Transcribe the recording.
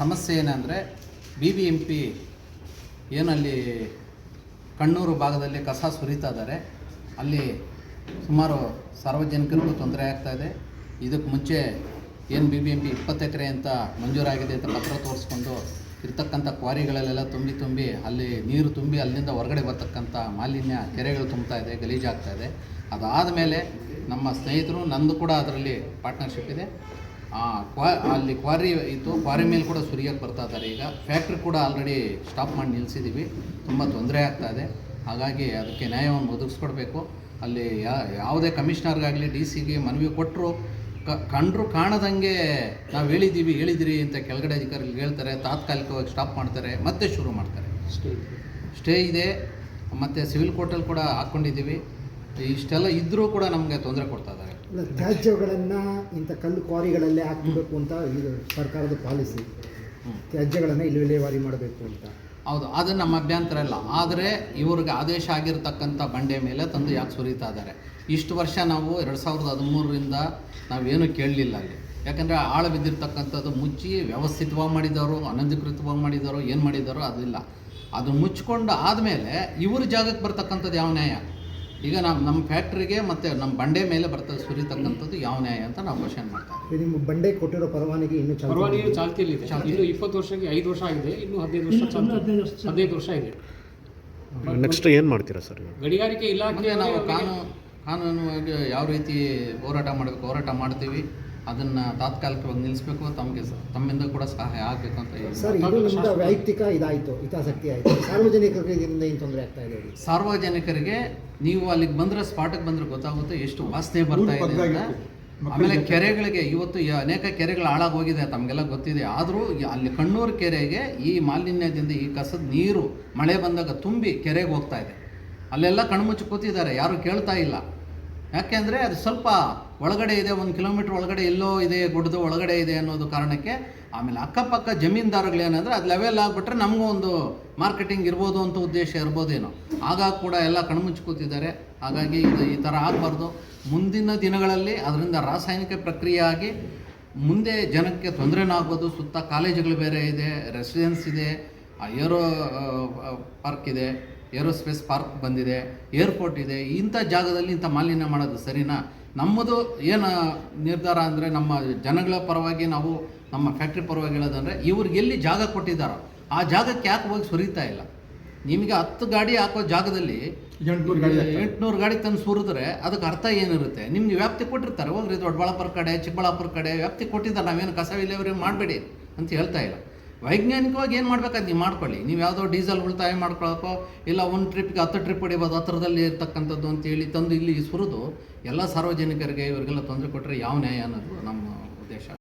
ಸಮಸ್ಯೆ ಏನಂದರೆ B B M P ಏನಲ್ಲಿ ಕಣ್ಣೂರು ಭಾಗದಲ್ಲಿ ಕಸ ಸುರಿತಾ ಇದ್ದಾರೆ. ಅಲ್ಲಿ ಸುಮಾರು ಸಾರ್ವಜನಿಕರಿಗೂ ತೊಂದರೆ ಆಗ್ತಾ ಇದೆ. ಇದಕ್ಕೆ ಮುಂಚೆ ಏನು ಬಿ ಬಿ ಎಂ ಪಿ ಇಪ್ಪತ್ತು ಎಕರೆ ಅಂತ ಮಂಜೂರಾಗಿದೆ ಅಂತ ಪತ್ರ ತೋರಿಸ್ಕೊಂಡು ಇರ್ತಕ್ಕಂಥ ಕ್ವಾರಿಗಳಲ್ಲೆಲ್ಲ ತುಂಬಿ ತುಂಬಿ ಅಲ್ಲಿ ನೀರು ತುಂಬಿ ಅಲ್ಲಿಂದ ಹೊರಗಡೆ ಬರ್ತಕ್ಕಂಥ ಮಾಲಿನ್ಯ ಕೆರೆಗಳು ತುಂಬ್ತಾ ಇದೆ, ಗಲೀಜಾಗ್ತಾ ಇದೆ. ಅದಾದ ಮೇಲೆ ನಮ್ಮ ಸ್ನೇಹಿತರು ನಂದು ಕೂಡ ಅದರಲ್ಲಿ ಪಾರ್ಟ್ನರ್ಶಿಪ್ ಇದೆ. ಕ್ವಾ ಅಲ್ಲಿ ಕ್ವಾರಿ ಇತ್ತು ಕ್ವಾರಿ ಮೇಲೆ ಕೂಡ ಸುರಿಯೋಕ್ಕೆ ಬರ್ತಾ ಇದ್ದಾರೆ. ಈಗ ಫ್ಯಾಕ್ಟ್ರಿ ಕೂಡ ಆಲ್ರೆಡಿ ಸ್ಟಾಪ್ ಮಾಡಿ ನಿಲ್ಲಿಸಿದ್ದೀವಿ ತುಂಬ ತೊಂದರೆ ಆಗ್ತಾ ಇದೆ. ಹಾಗಾಗಿ ಅದಕ್ಕೆ ನ್ಯಾಯವನ್ನು ಒದಗಿಸ್ಕೊಡ್ಬೇಕು. ಅಲ್ಲಿ ಯಾ ಯಾವುದೇ ಕಮಿಷನರ್ಗಾಗಲಿ ಡಿ ಸಿಗೆ ಮನವಿ ಕೊಟ್ಟರು ಕಂಡ್ರು ಕಾಣದಂಗೆ ನಾವು ಹೇಳಿದ್ದೀವಿ ಹೇಳಿದಿರಿ ಅಂತ ಕೆಳಗಡೆ ಅಧಿಕಾರಿಗಳು ಹೇಳ್ತಾರೆ. ತಾತ್ಕಾಲಿಕವಾಗಿ ಸ್ಟಾಪ್ ಮಾಡ್ತಾರೆ. ಮತ್ತೆ ಶುರು ಮಾಡ್ತಾರೆ. ಸ್ಟೇ ಸ್ಟೇ ಇದೆ. ಮತ್ತು ಸಿವಿಲ್ ಕೋರ್ಟಲ್ಲಿ ಕೂಡ ಹಾಕ್ಕೊಂಡಿದ್ದೀವಿ ಇಷ್ಟೆಲ್ಲ ಇದ್ದರೂ ಕೂಡ ನಮಗೆ ತೊಂದರೆ ಕೊಡ್ತಾ ಇದ್ದಾರೆ. ತ್ಯಾಜ್ಯಗಳನ್ನು ಇಂಥ ಕಲ್ಲು ಕ್ವಾರಿಗಳಲ್ಲೇ ಹಾಕಬೇಕು ಅಂತ ಇದು ಸರ್ಕಾರದ ಪಾಲಿಸಿ. ತ್ಯಾಜ್ಯಗಳನ್ನು ಇಲ್ಲಿ ವಿಲೇವಾರಿ ಮಾಡಬೇಕು ಅಂತ. ಹೌದು, ಅದು ನಮ್ಮ ಅಭ್ಯಂತರ ಇಲ್ಲ ಆದರೆ ಇವ್ರಿಗೆ ಆದೇಶ ಆಗಿರ್ತಕ್ಕಂಥ ಬಂಡೆ ಮೇಲೆ ತಂದು ಯಾಕೆ ಸುರಿತಾ ಇದ್ದಾರೆ? ಇಷ್ಟು ವರ್ಷ ನಾವು ಎರಡು ಸಾವಿರದ ಹದಿಮೂರರಿಂದ ನಾವೇನು ಕೇಳಲಿಲ್ಲ ಅಲ್ಲಿ. ಯಾಕಂದರೆ ಆಳ ಬಿದ್ದಿರ್ತಕ್ಕಂಥದ್ದು ಮುಚ್ಚಿ ವ್ಯವಸ್ಥಿತವಾಗಿ ಮಾಡಿದವರು, ಅನಧಿಕೃತವಾಗಿ ಮಾಡಿದವರು, ಏನು ಮಾಡಿದಾರೋ ಅದಿಲ್ಲ. ಅದು ಮುಚ್ಕೊಂಡು ಆದಮೇಲೆ ಇವ್ರ ಜಾಗಕ್ಕೆ ಬರ್ತಕ್ಕಂಥದ್ದು ಯಾವ ನ್ಯಾಯ? ಈಗ ನಮ್ಮ ನಮ್ಮ ಫ್ಯಾಕ್ಟ್ರಿಗೆ ಮತ್ತು ನಮ್ಮ ಬಂಡೆ ಮೇಲೆ ಬರ್ತದೆ ಸುರಿತಕ್ಕಂಥದ್ದು ಯಾವ ನ್ಯಾಯ ಅಂತ ನಾವು ಕ್ವಶನ್ ಮಾಡ್ತಾ ಇದ್ದೀವಿ. ನಿಮ್ಮ ಬಂಡೆ ಕೊಟ್ಟಿರೋ ಪರವಾನಗಿ ಇನ್ನು ಚಾಲ್ತಿ ಚಾಲ್ತಿಯಲ್ಲಿ ಇದು. ಇನ್ನು ಇಪ್ಪತ್ತು ವರ್ಷಕ್ಕೆ ಐದು ವರ್ಷ ಆಗಿದೆ. ಇನ್ನು ಹದಿನೈದು ವರ್ಷ ಚಾಲ್ತಿ ಹದಿನೈದು ವರ್ಷ ಇದೆ. ನೆಕ್ಸ್ಟ್ ಏನು ಮಾಡ್ತೀರಾ ಸರ್ ಗಡಿಗಾರಿಕೆ ಗಣಿಗಾರಿಕೆ ಇಲಾಖೆ ನಾವು ಕಾನೂನು ಕಾನೂನು ಯಾವ ರೀತಿ ಹೋರಾಟ ಮಾಡಬೇಕು ಹೋರಾಟ ಮಾಡ್ತೀವಿ. ಅದನ್ನು ತಾತ್ಕಾಲಿಕವಾಗಿ ನಿಲ್ಲಿಸಬೇಕು ತಮಗೆ ತಮ್ಮಿಂದ ಕೂಡ ಸಹಾಯ ಆಗಬೇಕು ಅಂತ ಹೇಳಿ. ಸರ್ ಇದು ನಿಮ್ದು ವೈಯಕ್ತಿಕ ಇದಾಯಿತು ಹಿತಾಸಕ್ತಿ ಆಯಿತು. ಸಾರ್ವಜನಿಕರಿಗೆ ಇದರಿಂದ ಏನು ತೊಂದರೆ ಆಗ್ತಾ ಇದೆ ಸಾರ್ವಜನಿಕರಿಗೆ ನೀವು ಅಲ್ಲಿಗೆ ಬಂದ್ರೆ ಸ್ಪಾಟಕ್ಕೆ ಬಂದ್ರೆ ಗೊತ್ತಾಗುತ್ತೆ ಎಷ್ಟು ವಾಸನೆ ಬರ್ತಾ ಇದೆ ಅಂತ. ಆಮೇಲೆ ಕೆರೆಗಳಿಗೆ ಇವತ್ತು ಅನೇಕ ಕೆರೆಗಳು ಹಾಳಾಗೋಗಿದೆ ತಮಗೆಲ್ಲ ಗೊತ್ತಿದೆ. ಆದರೂ ಅಲ್ಲಿ ಕಣ್ಣೂರು ಕೆರೆಗೆ ಈ ಮಾಲಿನ್ಯದಿಂದ ಈ ಕಸದ ನೀರು ಮಳೆ ಬಂದಾಗ ತುಂಬಿ ಕೆರೆಗೆ ಹೋಗ್ತಾ ಇದೆ. ಅಲ್ಲೆಲ್ಲ ಕಣ್ಮುಚ್ಚಿ ಕೂತಿದ್ದಾರೆ. ಯಾರು ಕೇಳ್ತಾ ಇಲ್ಲ. ಯಾಕೆಂದರೆ ಅದು ಸ್ವಲ್ಪ ಒಳಗಡೆ ಇದೆ, ಒಂದು ಕಿಲೋಮೀಟ್ರ್ ಒಳಗಡೆ ಎಲ್ಲೋ ಇದೆ, ಗುಡ್ಡದ ಒಳಗಡೆ ಇದೆ ಅನ್ನೋದು ಕಾರಣಕ್ಕೆ ಆಮೇಲೆ ಅಕ್ಕಪಕ್ಕ ಜಮೀನ್ದಾರುಗಳೇನಂದ್ರೆ ಅದು ಲೆವೆಲ್ ಆಗಿಬಿಟ್ರೆ ನಮಗೂ ಒಂದು ಮಾರ್ಕೆಟಿಂಗ್ ಇರ್ಬೋದು ಅಂತ ಉದ್ದೇಶ ಇರ್ಬೋದೇನೋ. ಆಗ ಕೂಡ ಎಲ್ಲ ಕಣ್ಮುಚ್ಚಿ ಕೂತಿದ್ದಾರೆ. ಹಾಗಾಗಿ ಇದು ಈ ಥರ ಆಗಬಾರ್ದು. ಮುಂದಿನ ದಿನಗಳಲ್ಲಿ ಅದರಿಂದ ರಾಸಾಯನಿಕ ಪ್ರಕ್ರಿಯೆ ಆಗಿ ಮುಂದೆ ಜನಕ್ಕೆ ತೊಂದರೆನೂ ಆಗ್ಬೋದು ಸುತ್ತ ಕಾಲೇಜುಗಳು ಬೇರೆ ಇದೆ ರೆಸಿಡೆನ್ಸ್ ಇದೆ ಏರೋ ಪಾರ್ಕ್ ಇದೆ ಏರೋಸ್ಪೇಸ್ ಪಾರ್ಕ್ ಬಂದಿದೆ ಏರ್ಪೋರ್ಟ್ ಇದೆ ಇಂಥ ಜಾಗದಲ್ಲಿ ಇಂಥ ಮಾಲಿನ್ಯ ಮಾಡೋದು ಸರಿನಾ? ನಮ್ಮದು ಏನು ನಿರ್ಧಾರ ಅಂದರೆ ನಮ್ಮ ಜನಗಳ ಪರವಾಗಿ ನಾವು ನಮ್ಮ ಫ್ಯಾಕ್ಟ್ರಿ ಪರವಾಗಿ ಹೇಳೋದಂದರೆ ಇವ್ರಿಗೆ ಎಲ್ಲಿ ಜಾಗ ಕೊಟ್ಟಿದ್ದಾರೋ ಆ ಜಾಗಕ್ಕೆ ಯಾಕೆ ಹೋಗಿ ಸುರಿತಾ ಇಲ್ಲ? ನಿಮಗೆ ಹತ್ತು ಗಾಡಿ ಹಾಕೋ ಜಾಗದಲ್ಲಿ ಎಂಟುನೂರು ಗಾಡಿ ತಂದು ಸುರಿದ್ರೆ ಅದಕ್ಕೆ ಅರ್ಥ ಏನಿರುತ್ತೆ? ನಿಮ್ಗೆ ವ್ಯಾಪ್ತಿ ಕೊಟ್ಟಿರ್ತಾರೆ ಹೋಗ್ರಿ ದೊಡ್ಡಬಳ್ಳಾಪುರ ಕಡೆ ಚಿಕ್ಕಬಳ್ಳಾಪುರ ಕಡೆ ವ್ಯಾಪ್ತಿ ಕೊಟ್ಟಿದ್ದಾರೆ ನಾವೇನು ಕಸ ವಿಲೇವರಿ ಮಾಡಬೇಡಿ ಅಂತ ಹೇಳ್ತಾ ಇಲ್ಲ. ವೈಜ್ಞಾನಿಕವಾಗಿ ಏನು ಮಾಡ್ಬೇಕಾದ್ ನೀವು ಮಾಡ್ಕೊಳ್ಳಿ. ನೀವು ಯಾವುದೋ ಡೀಸೆಲ್ ಉಳಿತಾಯ ಮಾಡ್ಕೊಳಕ್ಕೋ, ಇಲ್ಲ ಒಂದು ಟ್ರಿಪ್ಗೆ ಹತ್ತು ಟ್ರಿಪ್ ಹೊಡಿಬೋದು, ಹತ್ರದಲ್ಲಿ ಇರ್ತಕ್ಕಂಥದ್ದು ಅಂತೇಳಿ ತಂದು ಇಲ್ಲಿ ಸುರಿದು ಎಲ್ಲ ಸಾರ್ವಜನಿಕರಿಗೆ ಇವರಿಗೆಲ್ಲ ತೊಂದರೆ ಕೊಟ್ಟರೆ ಯಾವ ನ್ಯಾಯ ಅನ್ನೋದು ನಮ್ಮ